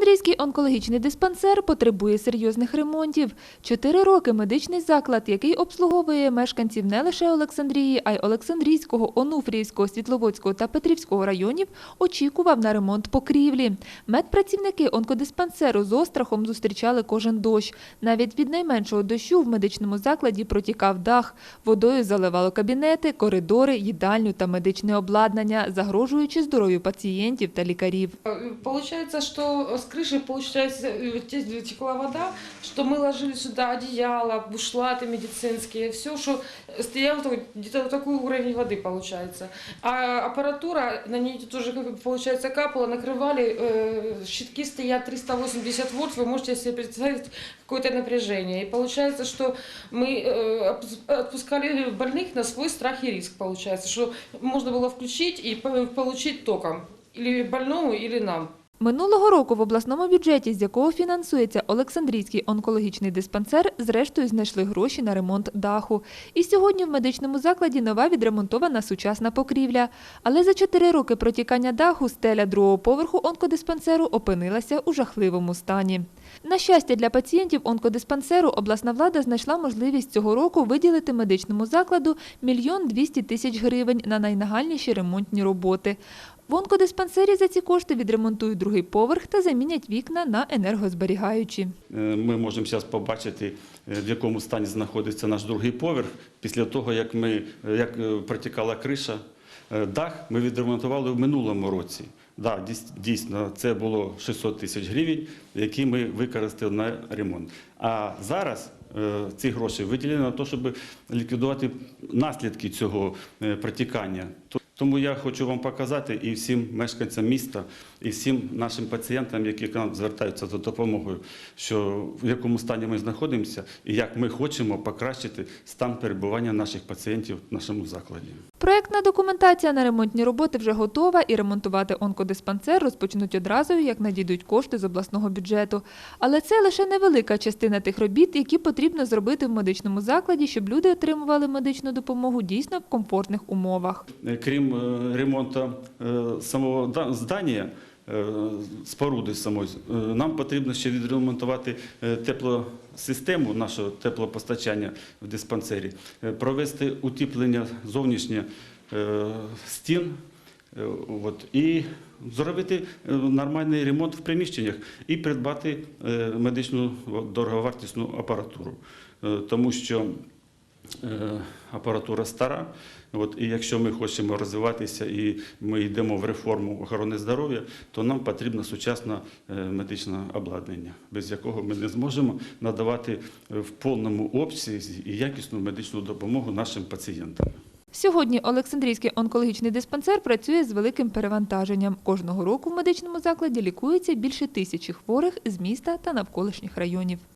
Олександрійський онкологічний диспансер потребує серйозних ремонтів. Чотири роки медичний заклад, який обслуговує мешканців не лише Олександрії, а й Олександрійського, Онуфріївського, Світловодського та Петрівського районів, очікував на ремонт покрівлі. Медпрацівники онкодиспансеру з острахом зустрічали кожен дощ. Навіть від найменшого дощу в медичному закладі протікав дах. Водою заливало кабінети, коридори, їдальню та медичне обладнання, загрожуючи здоров'ю пацієнтів та лікарів. Получается, что с крыши получается те- текла вода, что мы ложили сюда одеяло, бушлаты медицинские, все, что стояло где-то такой уровень воды получается. А аппаратура на ней тоже получается капала, накрывали, э, щитки стоят 380 вольт, вы можете себе представить какое-то напряжение. И получается, что мы э, отпус- отпускали больных на свой страх и риск, получается, что можно было включить и по- получить током. Или больному, или нам. Минулого року в обласному бюджеті, з якого фінансується Олександрійський онкологічний диспансер, зрештою знайшли гроші на ремонт даху. І сьогодні в медичному закладі нова відремонтована сучасна покрівля. Але за чотири роки протікання даху стеля другого поверху онкодиспансеру опинилася у жахливому стані. На щастя, для пацієнтів онкодиспансеру обласна влада знайшла можливість цього року виділити медичному закладу мільйон двісті тисяч гривень на найнагальніші ремонтні роботи. В онкодиспансері за ці кошти відремонтують другий поверх та замінять вікна на енергозберігаючі. Е, Ми можемо зараз побачити, е, в якому стані знаходиться наш другий поверх. Після того, як, ми, е, як протікала криша, дах ми відремонтували в минулому році. Да, дійсно, це було 600 тисяч гривень, які ми використали на ремонт. А зараз ці гроші виділені на те, щоб ліквідувати наслідки цього протікання. То- Тому я хочу вам показати і всім мешканцям міста, і всім нашим пацієнтам, які к нам звертаються за допомогою, що в якому стані ми знаходимося, і як ми хочемо покращити стан перебування наших пацієнтів в нашому закладі. Проектна документація на ремонтні роботи вже готова і ремонтувати онкодиспансер розпочнуть одразу, як надійдуть кошти з обласного бюджету. Але це лише невелика частина тих робіт, які потрібно зробити в медичному закладі, щоб люди отримували медичну допомогу дійсно в комфортних умовах. Е, Е, ремонту е, самого здання, е, споруди самої, нам потрібно ще відремонтувати теплосистему нашого теплопостачання в диспансері, провести утеплення зовнішнє стін. і зробити нормальний ремонт в приміщеннях і придбати медичну дороговартісну апаратуру. Тому що апаратура стара. От, і якщо ми хочемо розвиватися і ми йдемо в реформу охорони здоров'я, то нам потрібно сучасне е, медичне обладнання, без якого ми не зможемо надавати е, в повному обсязі і якісну медичну допомогу нашим пацієнтам. Сьогодні Олександрійський онкологічний диспансер працює з великим перевантаженням. Кожного року в медичному закладі лікується більше тисячі хворих з міста та навколишніх районів.